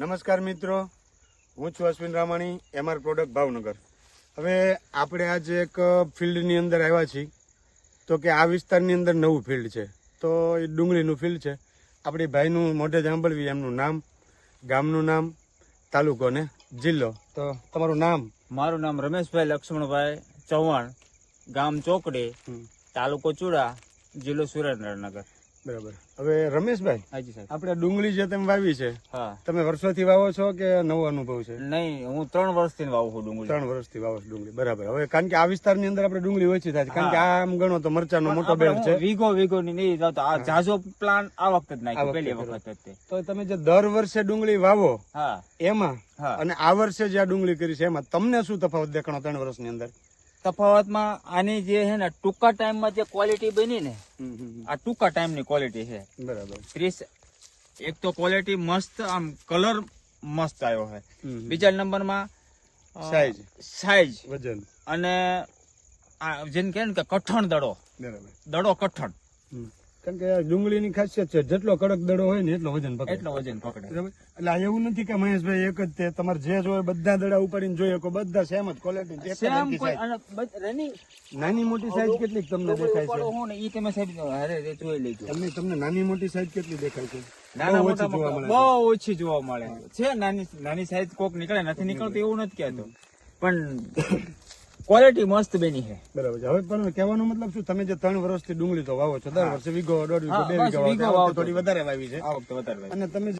નમસ્કાર મિત્રો. હું છું અશ્વિન રામાણી એમઆર પ્રોડક્ટ ભાવનગર. હવે આપણે આજે એક ફિલ્ડની અંદર આવ્યા છીએ. તો કે આ વિસ્તારની અંદર નવું ફિલ્ડ છે. તો એ ડુંગળીનું ફિલ્ડ છે. આપણી ભાઈનું મોઢે સાંભળવી એમનું નામ ગામનું નામ તાલુકો ને જિલ્લો. તો તમારું નામ? મારું નામ રમેશભાઈ લક્ષ્મણભાઈ ચૌહાણ ગામ ચોકડી તાલુકો ચુડા જિલ્લો સુરેન્દ્રનગર. બરાબર. હવે રમેશભાઈ હાજી સાહેબ. આપણે ડુંગળી જે તમે વાવી છે હા. તમે વર્ષોથી વાવો છો કે નવો અનુભવ છે? નહીં હું ત્રણ વર્ષથી વાવું છું ડુંગળી. ત્રણ વર્ષથી વાવો છો ડુંગળી. બરાબર. હવે કારણ કે આ વિસ્તારની અંદર આપણે ડુંગળી ઓછી થાય છે. કારણ કે આમ ગણો તો મરચાનો મોટો આપણે છે. વીઘો વીઘો ની નહીં જાતો આ ઝાઝો પ્લાન આ વખતે જ નાખ્યો પહેલી. વખત તો. તમે જે દર વર્ષે ડુંગળી વાવો હા. એમાં અને આ વર્ષે જે આ ડુંગળી કરી છે એમાં તમને શું તફાવત દેખાણો ત્રણ વર્ષની અંદર? તફાવતમાં આની જે છે ને ટૂંકા ટાઈમમાં જે ક્વોલિટી બની ને આ ટૂંકા ટાઈમની ક્વોલિટી છે. બરાબર. ત્રીસ એક તો ક્વોલિટી મસ્ત આમ કલર મસ્ત આવ્યો છે. બીજા નંબરમાં સાઈઝ સાઈઝ વજન. અને આ જેને કહે ને કે કઠણ દડો. બરાબર. દડો કઠણ. કારણ કે ડુંગળીની ખાસિયત છે જેટલો કડક દડો હોય ને એટલો વજન પકડે. એટલો વજન પકડે. બરાબર? એટલે એવું નથી કે મહેશભાઈ એક જ તે તમારે જે જોઈએ બધા દડા ઉપાડીને જોઈએ કો બધા સેમ જ ક્વોલિટી સેમ નાની મોટી સાઈઝ કેટલી તમને દેખાય છે? હું ને ઈ તમે સાહેબ અરે જોઈ લેજો. તમને તમને નાની મોટી સાઈઝ કેટલી દેખાય છે? નાના મોટા જોવા મળે છે. બહુ ઓછી જોવા મળે છે. નાની નાની સાઈઝ કોક નીકળે નથી નીકળતું એવું નથી કહેતો. પણ ક્વોલિટી મસ્ત બની છે. બરાબર છે. હવે પણ કહેવાનો મતલબ શું? તમે જે ત્રણ વર્ષથી ડુંગળી તો વાવો છો દર વર્ષે વીઘો દોઢ વીઘો બે વીઘો વાવો. થોડી વધારે વાવી છે. આ વખતે વધારે અને તમે